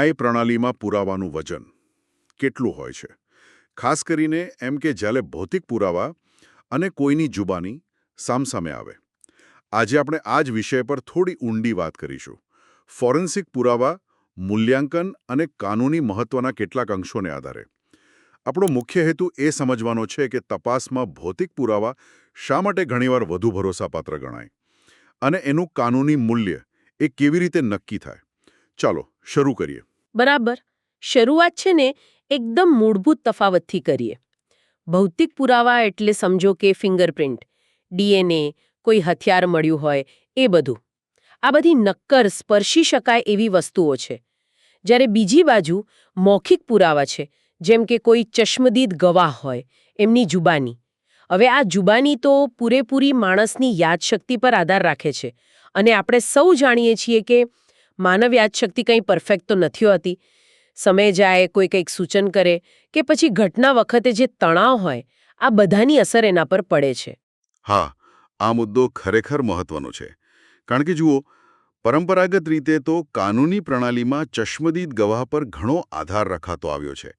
ન્યાય પ્રણાલીમાં પુરાવાનું વજન કેટલું હોય છે? ખાસ કરીને એમ કે જ્યારે ભૌતિક પુરાવા અને કોઈની જુબાની સામસામે આવે. આજે આપણે આ જ વિષય પર થોડી ઊંડી વાત કરીશું. ફોરેન્સિક પુરાવા, મૂલ્યાંકન અને કાનૂની મહત્વના કેટલાક અંશોને આધારે. આપણો મુખ્ય હેતુ એ સમજવાનો છે કે તપાસમાં ભૌતિક પુરાવા શા માટે ઘણીવાર વધુ ભરોસાપાત્ર ગણાય? અને એનું કાનૂની મૂલ્ય એ કેવી રીતે નક્કી થાય? ચાલો, શરૂ કરીએ. બરાબર? શરૂઆત છે ને એકદમ મૂળભૂત તફાવતથી કરીએ. ભૌતિક પુરાવા એટલે સમજો કે ફિંગરપ્રિન્ટ, ડીએનએ, કોઈ હથિયાર મળ્યું હોય, એ બધું. આ બધી નક્કર સ્પર્શી શકાય એવી વસ્તુઓ છે. જ્યારે બીજી બાજુ મૌખિક પુરાવા છે, જેમ કે કોઈ ચશ્મદીદ ગવાહ હોય, એમની જુબાની. હવે આ જુબાની તો પૂરેપૂરી માણસની યાદશક્તિ પર આધાર રાખે છે. અને આપણે સૌ જાણીએ છીએ કે માનવ યાદશક્તિ કંઈ પરફેક્ટ તો નથી હોતી. સમય જાય, કોઈ કંઈક સૂચન કરે કે પછી ઘટના વખતે જે તણાવ હોય, આ બધાની અસર એના પર પડે છે. હા, આ મુદ્દો ખરેખર મહત્વનો છે. કારણ કે જુઓ, પરંપરાગત રીતે તો કાનૂની પ્રણાલીમાં ચશ્મદીદ ગવાહ પર ઘણો આધાર રખાતો આવ્યો છે.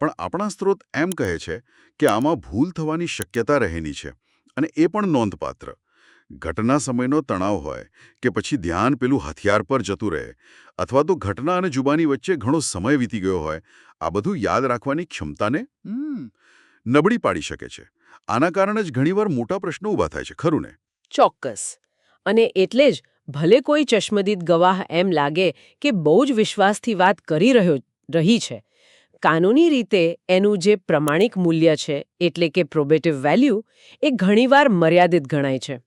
પણ આપણા સ્ત્રોત એમ કહે છે કે આમાં ભૂલ થવાની શક્યતા રહેલી છે અને એ પણ નોંધપાત્ર. ઘટના સમયનો તણાવ હોય કે પછી ધ્યાન પેલું હથિયાર પર જતું રહે અથવા તો ઘટના અને જુબાની વચ્ચે ઘણો સમય વીતી ગયો હોય આ બધું યાદ રાખવાની ક્ષમતાને નબળી પાડી શકે છે. આના કારણે જ ઘણીવાર મોટા પ્રશ્નો ઊભા થાય છે ખરું ને? ચોક્કસ. અને એટલે જ ભલે કોઈ ચશ્મદીદ ગવાહ એમ લાગે કે બહુ જ વિશ્વાસથી વાત કરી રહ્યો રહી છે કાનૂની રીતે એનું જે પ્રમાણિક મૂલ્ય છે એટલે કે પ્રોબેટિવ વેલ્યુ એ ઘણીવાર મર્યાદિત ગણાય છે.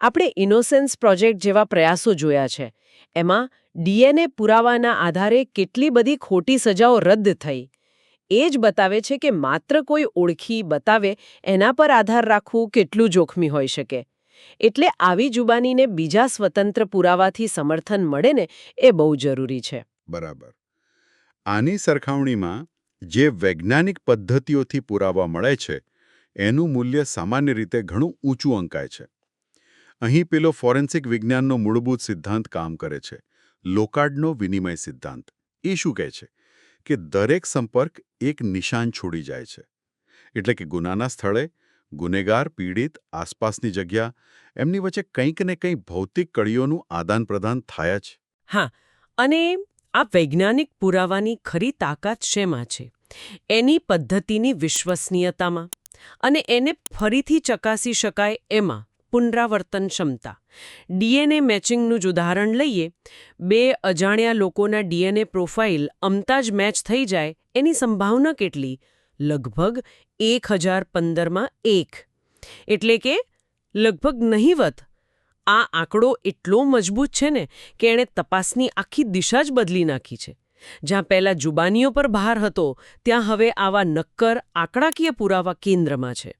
આપણે ઇનોસેન્સ પ્રોજેક્ટ જેવા પ્રયાસો જોયા છે. એમાં ડીએનએ પુરાવાના આધારે કેટલી બધી ખોટી સજાઓ રદ થઈ. એ જ બતાવે છે કે માત્ર કોઈ ઓળખી બતાવે એના પર આધાર રાખવું કેટલું જોખમી હોઈ શકે. એટલે આવી જુબાનીને બીજા સ્વતંત્ર પુરાવાથી સમર્થન મળે ને એ બહુ જરૂરી છે. બરાબર. આની સરખામણીમાં જે વૈજ્ઞાનિક પદ્ધતિઓથી પુરાવા મળે છે, એનું મૂલ્ય સામાન્ય રીતે ઘણું ઊંચું અંકાય છે. અહીં પેલો ફોરેન્સિક વિજ્ઞાનનો મૂળભૂત સિદ્ધાંત કામ કરે છે. લોકાર્ડનો વિનિમય સિદ્ધાંત. એ શું કહે છે? કે દરેક સંપર્ક એક નિશાન છોડી જાય છે. એટલે કે ગુનાના સ્થળે ગુનેગાર, પીડિત, આસપાસની જગ્યા, એમની વચ્ચે કંઈક ને કંઈ ભૌતિક કડીઓનું આદાન પ્રદાન થાય જ. હા, અને આ વૈજ્ઞાનિક પુરાવાની ખરી તાકાત શેમાં છે? એની પદ્ધતિની વિશ્વસનીયતામાં. અને એને ફરીથી ચકાસી શકાય એમાં. પુનરાવર્તન ક્ષમતા ડીએનએ મેચિંગનું જ ઉદાહરણ લઈએ. બે અજાણ્યા લોકોના ડીએનએ પ્રોફાઇલ અમતા જ મેચ થઈ જાય એની સંભાવના કેટલી? લગભગ એક હજાર પંદરમાં એક. એટલે કે લગભગ નહીવત આ આંકડો એટલો મજબૂત છે ને કે એણે તપાસની આખી દિશા જ બદલી નાખી છે. જ્યાં પહેલા જુબાનીઓ પર ભાર હતો, ત્યાં હવે આવા નક્કર, આંકડાકીય પુરાવા કેન્દ્રમાં છે.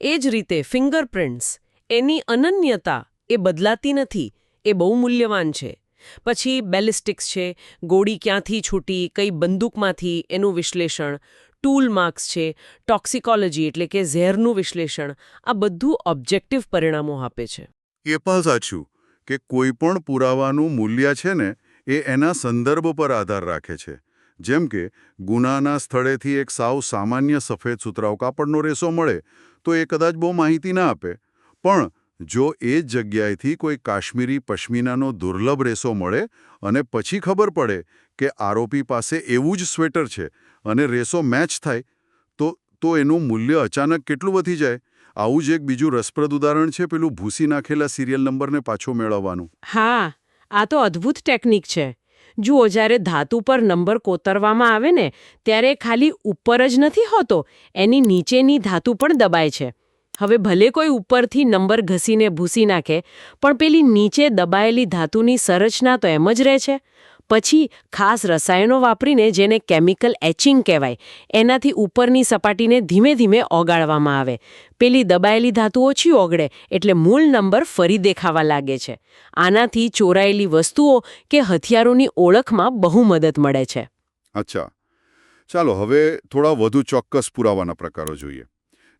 એ જ રીતે ફિંગરપ્રિન્ટ્સ. એની અનન્યતા એ બદલાતી નથી, એ બહુ મૂલ્યવાન છે. પછી બેલિસ્ટિક્સ છે, ગોળી ક્યાંથી છૂટી, કઈ બંદૂકમાંથી એનું વિશ્લેષણ, ટૂલ માર્ક્સ છે, ટોક્સિકોલોજી એટલે કે ઝેરનું વિશ્લેષણ, આ બધું ઓબ્જેક્ટિવ પરિણામો આપે છે. એ પણ સાચું કે કોઈ પણ પુરાવાનું મૂલ્ય છે ને, એ એના સંદર્ભ પર આધાર રાખે છે. જેમ કે, ગુનાના સ્થળેથી એક સાવ સામાન્ય સફેદ સુતરાઉ કાપડનો રેસો મળે, તો એ કદાચ બહુ માહિતી ના આપે પણ જો એ જગ્યાએથી કોઈ કાશ્મીરી પશ્મિનાનો દુર્લભ રેસો મળે અને પછી ખબર પડે કે આરોપી પાસે એવું જ સ્વેટર છે અને રેસો મેચ થાય, તો તો એનું મૂલ્ય અચાનક કેટલું વધી જાય? આવું જ એક બીજું રસપ્રદ ઉદાહરણ છે પેલું ભૂસી નાખેલા સિરિયલ નંબરને પાછો મેળવવાનું. હા, આ તો અદ્ભુત ટેકનિક છે. જુઓ, જ્યારે ધાતુ પર નંબર કોતરવામાં આવે ને, ત્યારે ખાલી ઉપર જ નથી હોતો, એની નીચેની ધાતુ પણ દબાય છે. હવે ભલે કોઈ ઉપરથી નંબર ઘસીને ભૂસી નાખે, પણ પેલી નીચે દબાયેલી ધાતુની સંરચના તો એમ જ રહે છે. પછી ખાસ રસાયણો વાપરીને જેને કેમિકલ એચિંગ કહેવાય, એનાથી ઉપરની સપાટીને ધીમે ધીમે ઓગાળવામાં આવે. પેલી દબાયેલી ધાતુ ઓછી ઓગળે, એટલે મૂળ નંબર ફરી દેખાવા લાગે છે. આનાથી ચોરાયેલી વસ્તુઓ કે હથિયારોની ઓળખમાં બહુ મદદ મળે છે. અચ્છા. ચાલો, હવે થોડા વધુ ચોક્કસ પુરાવાના પ્રકારો જોઈએ.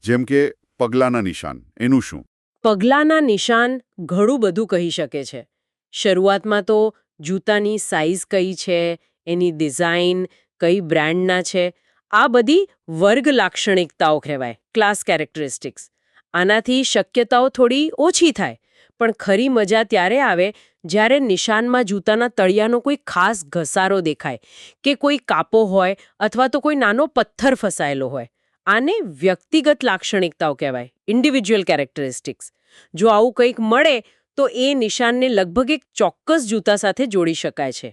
જેમ કે પગલાંના નિશાન. એનું શું? પગલાંના નિશાન ઘણું બધું કહી શકે છે. શરૂઆતમાં તો જૂતાની સાઇઝ કઈ છે, એની ડિઝાઇન કઈ બ્રાન્ડના છે, આ બધી વર્ગ લાક્ષણિકતાઓ કહેવાય, ક્લાસ કેરેક્ટરિસ્ટિક્સ. આનાથી શક્યતાઓ થોડી ઓછી થાય, પણ ખરી મજા ત્યારે આવે જ્યારે નિશાનમાં જૂતાના તળિયાનો કોઈ ખાસ ઘસારો દેખાય કે કોઈ કાપો હોય અથવા તો કોઈ નાનો પથ્થર ફસાયેલો હોય. આને વ્યક્તિગત લાક્ષણિકતાઓ કહેવાય ઇન્ડિવિજ્યુઅલ કેરેક્ટરિસ્ટિક્સ જો આવું કંઈક મળે તો એ નિશાનને લગભગ એક ચોક્કસ જૂતા સાથે જોડી શકાય છે.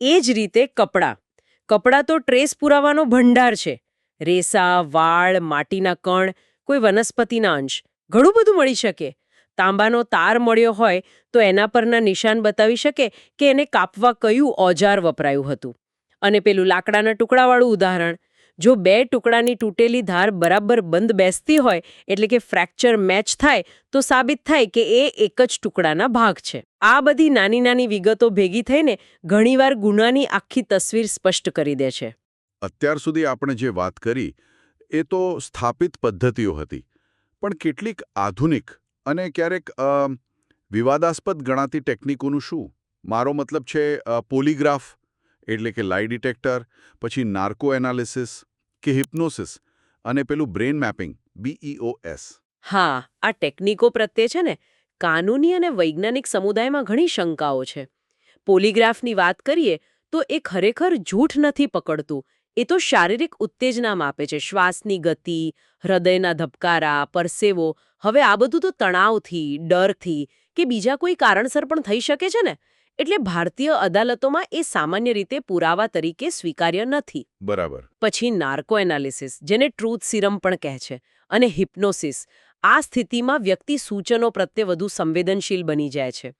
એ જ રીતે કપડાં. કપડાં તો ટ્રેસ પુરાવાનો ભંડાર છે. રેસા વાળ માટીના કણ કોઈ વનસ્પતિના અંશ ઘણું બધું મળી શકે. તાંબાનો તાર મળ્યો હોય તો એના પરના નિશાન બતાવી શકે કે એને કાપવા કયું ઓજાર વપરાયું હતું. અને પેલું લાકડાના ટુકડાવાળું ઉદાહરણ જો બે ટુકડાની તૂટેલી ધાર બરાબર બંધ બેસતી હોય, એટલે કે ફ્રેક્ચર મેચ થાય, તો સાબિત થાય કે એ એક જ ટુકડાના ભાગ છે. આ બધી નાની નાની વિગતો ભેગી થઈને ઘણીવાર ગુનાની આખી તસવીર સ્પષ્ટ કરી દે છે. અત્યાર સુધી આપણે જે વાત કરી, એ તો સ્થાપિત પદ્ધતિઓ હતી, પણ કેટલીક આધુનિક અને ક્યારેક વિવાદાસ્પદ ગણાતી ટેકનિકોનું શું? મારો મતલબ છે પોલીગ્રાફ, એટલે કે લાઈ ડિટેક્ટર પછી નાર્કો એનાલિસિસ કે હિપ્નોસિસ અને પેલું બ્રેન મેપિંગ બીઈઓએસ હા, આ ટેકનિકો પ્રત્યે છે ને, કાનૂની અને વૈજ્ઞાનિક સમુદાયમાં ઘણી શંકાઓ છે. પોલીગ્રાફની વાત કરીએ, તો એ ખરેખર જૂઠ નથી પકડતું. એ તો શારીરિક ઉત્તેજના માપે છે. શ્વાસની ગતિ, હૃદયના ધબકારા, પરસેવો. હવે આ બધું તો તણાવથી, ડરથી કે બીજા કોઈ કારણસર પણ થઈ શકે છે ને? એટલે ભારતીય અદાલતોમાં એ સામાન્ય રીતે પુરાવા તરીકે સ્વીકાર્ય નથી. બરાબર. પછી નાર્કો એનાલિસિસ જેને ટ્રૂથ સિરમ પણ કહે છે અને હિપ્નોસિસ આ સ્થિતિમાં વ્યક્તિ સૂચનો પ્રત્યે વધુ સંવેદનશીલ બની જાય છે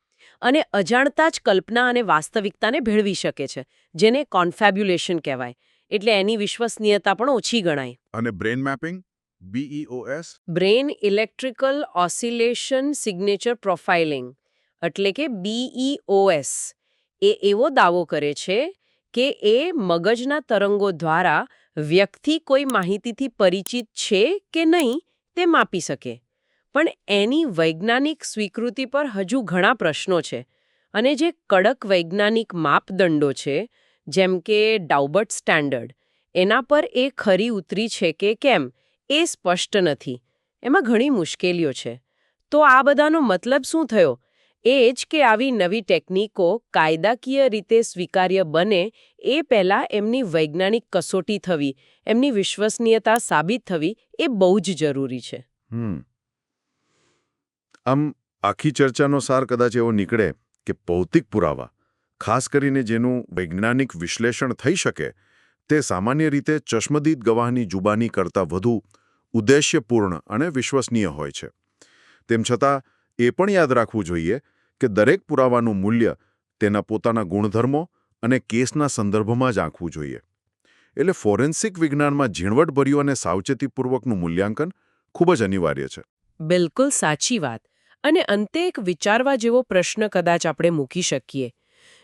અને અજાણતા જ કલ્પના અને વાસ્તવિકતાને ભેળવી શકે છે જેને કોન્ફેબ્યુલેશન કહેવાય એટલે એની વિશ્વસનીયતા પણ ઓછી ગણાય. અને brain mapping? BEOS brain electrical oscillation signature profiling. એટલે કે બીઈઓએસ એ એવો દાવો કરે છે કે એ મગજના તરંગો દ્વારા વ્યક્તિ કોઈ માહિતીથી પરિચિત છે કે નહીં તે માપી શકે. પણ એની વૈજ્ઞાનિક સ્વીકૃતિ પર હજુ ઘણા પ્રશ્નો છે અને જે કડક વૈજ્ઞાનિક માપદંડો છે, જેમ કે ડાઉબર્ટ સ્ટેન્ડર્ડ, એના પર એ ખરી ઉતરી છે કે કેમ એ સ્પષ્ટ નથી. એમાં ઘણી મુશ્કેલીઓ છે. તો આ બધાનો મતલબ શું થયો? એ જ કે આવી નવી ટેકનિકો કાયદાકીય રીતે સ્વીકાર્ય બને એ પહેલાં એમની વૈજ્ઞાનિક કસોટી થવી, એમની વિશ્વસનીયતા સાબિત થવી એ બહુ જ જરૂરી છે. આમ આખી ચર્ચાનો સાર કદાચ એવો નીકળે કે ભૌતિક પુરાવા, ખાસ કરીને જેનું વૈજ્ઞાનિક વિશ્લેષણ થઈ શકે, તે સામાન્ય રીતે ચશ્મદીદ ગવાહની જુબાની કરતાં વધુ ઉદ્દેશ્યપૂર્ણ અને વિશ્વસનીય હોય છે. તેમ છતાં એ પણ યાદ રાખવું જોઈએ કે દરેક પુરાવાનું મૂલ્ય તેના પોતાના ગુણધર્મો અને કેસના સંદર્ભમાં જ આંકવું જોઈએ. એટલે ફોરેન્સિક વિજ્ઞાનમાં ઝીણવટભર્યું અને સાવચેતીપૂર્વકનું મૂલ્યાંકન ખૂબ જ અનિવાર્ય છે. બિલકુલ સાચી વાત. અને અંતે એક વિચારવા જેવો પ્રશ્ન કદાચ આપણે મૂકી શકીએ.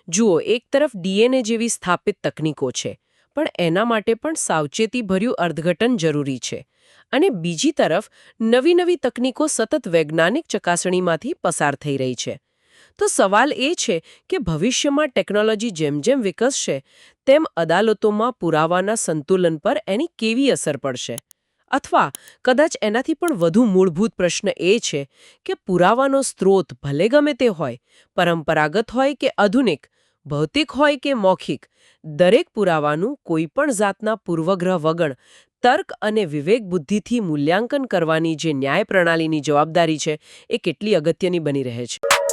જુઓ, એક તરફ ડીએનએ જેવી સ્થાપિત તકનીકો છે. પણ એના માટે પણ સાવચેતીભર્યું અર્થઘટન જરૂરી છે. અને બીજી તરફ નવી નવી તકનીકો સતત વૈજ્ઞાનિક ચકાસણીમાંથી પસાર થઈ રહી છે. તો સવાલ એ છે કે ભવિષ્યમાં ટેકનોલોજી જેમ જેમ વિકસશે, તેમ અદાલતોમાં પુરાવાના સંતુલન પર એની કેવી અસર પડશે? અથવા કદાચ એનાથી પણ વધુ મૂળભૂત પ્રશ્ન એ છે કે પુરાવાનો સ્ત્રોત ભલે ગમે તે હોય, પરંપરાગત હોય કે આધુનિક ભૌતિક હોય કે મૌખિક, દરેક પુરાવાનું કોઈ પણ જાતના પૂર્વગ્રહ વગર તર્ક અને વિવેક બુદ્ધિથી મૂલ્યાંકન કરવાની જે ન્યાય પ્રણાલીની જવાબદારી છે, એ કેટલી અગત્યની બની રહે છે.